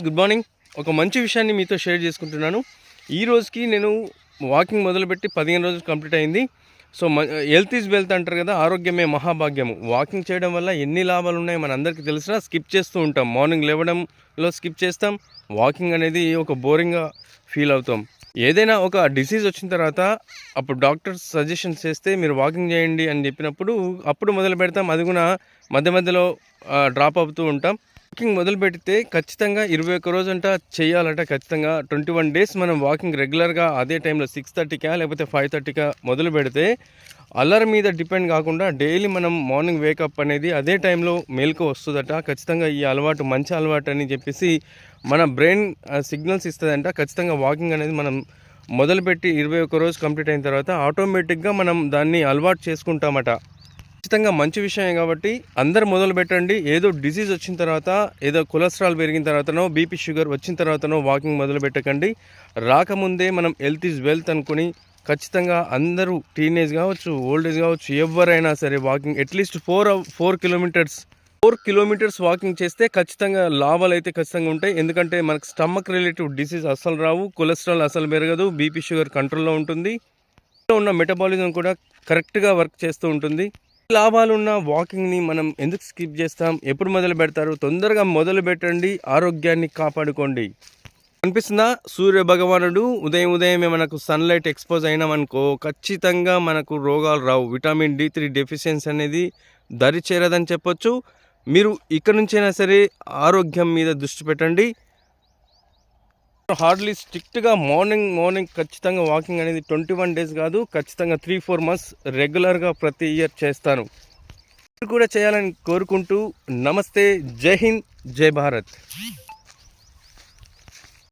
Friends good morning. ఒక మంచి విషయాన్ని మీతో షేర్ చేసుకుంటున్నాను. ఈ రోజుకి నేను వాకింగ్ మొదలుపెట్టి పదిహేను రోజులు కంప్లీట్ అయింది. సో హెల్త్ ఈజ్ వెల్త్ అంటారు కదా ఆరోగ్యమే మహాభాగ్యము. వాకింగ్ చేయడం వల్ల ఎన్ని లాభాలు ఉన్నాయో మన అందరికీ తెలిసినా స్కిప్ చేస్తూ ఉంటాం. మార్నింగ్ లేవడంలో స్కిప్ చేస్తాం. వాకింగ్ అనేది ఒక బోరింగ్గా ఫీల్ అవుతాం. ఏదైనా ఒక డిసీజ్ వచ్చిన తర్వాత అప్పుడు డాక్టర్స్ సజెషన్స్ చేస్తే మీరు వాకింగ్ చేయండి అని చెప్పినప్పుడు అప్పుడు మొదలు పెడతాం. అది కూడా మధ్య మధ్యలో డ్రాప్ అవుతూ ఉంటాం. వాకింగ్ మొదలు పెడితే ఖచ్చితంగా ఇరవై ఒక్క రోజు అంట చేయాలంట ఖచ్చితంగా. ట్వంటీ వన్ డేస్ మనం వాకింగ్ రెగ్యులర్గా అదే టైంలో సిక్స్ థర్టీకా లేకపోతే ఫైవ్ థర్టీకా మొదలు పెడితే అల్లర్ మీద డిపెండ్ కాకుండా డైలీ మనం మార్నింగ్ వేకప్ అనేది అదే టైంలో మేల్కు వస్తుందట. ఖచ్చితంగా ఈ అలవాటు మంచి అలవాటు అని చెప్పేసి మన బ్రెయిన్ సిగ్నల్స్ ఇస్తుందంట. ఖచ్చితంగా వాకింగ్ అనేది మనం మొదలుపెట్టి ఇరవై ఒక్క రోజు కంప్లీట్ అయిన తర్వాత ఆటోమేటిక్గా మనం దాన్ని అలవాటు చేసుకుంటామట. ఖచ్చితంగా మంచి విషయమే కాబట్టి అందరు మొదలు పెట్టండి ఏదో డిసీజ్ వచ్చిన తర్వాత ఏదో కొలెస్ట్రాల్ పెరిగిన తర్వాతనో బీపీ షుగర్ వచ్చిన తర్వాతనో వాకింగ్ మొదలు పెట్టకండి రాకముందే మనం హెల్త్ ఈజ్ వెల్త్ అనుకుని ఖచ్చితంగా అందరూ టీనేజ్ కావచ్చు ఓల్డ్ ఏజ్ కావచ్చు ఎవరైనా సరే walking at least four four kilometres four kilometres walking చేస్తే ఖచ్చితంగా లాభాలు అయితే ఖచ్చితంగా ఉంటాయి. ఎందుకంటే మనకు స్టమక్ రిలేటివ్ డిసీజ్ అస్సలు రావు కొలెస్ట్రాల్ అసలు పెరగదు బీపీ షుగర్ కంట్రోల్లో ఉంటుంది. ఉన్న మెటబాలిజం కూడా కరెక్ట్గా వర్క్ చేస్తూ ఉంటుంది. లాభాలున్న వాకింగ్ని మనం ఎందుకు స్కిప్ చేస్తాం? ఎప్పుడు మొదలు పెడతారు? తొందరగా మొదలు పెట్టండి. ఆరోగ్యాన్ని కాపాడుకోండి. అనిపిస్తుందా? సూర్య భగవానుడు ఉదయం ఉదయమే మనకు సన్లైట్ ఎక్స్పోజ్ అయినామనుకో ఖచ్చితంగా మనకు రోగాలు రావు. విటమిన్ డి త్రీ డెఫిషియన్సీ అనేది దరి చేరదని చెప్పొచ్చు. మీరు ఇక్కడ నుంచైనా సరే ఆరోగ్యం మీద దృష్టి పెట్టండి. హార్డ్లీ స్ట్రిక్ట్గా మార్నింగ్ మార్నింగ్ ఖచ్చితంగా వాకింగ్ అనేది ట్వంటీ వన్ డేస్ కాదు ఖచ్చితంగా త్రీ ఫోర్ మంత్స్ రెగ్యులర్గా ప్రతి ఇయర్ చేస్తాను. కూడా చేయాలని కోరుకుంటూ నమస్తే జై హింద్ జై భారత్.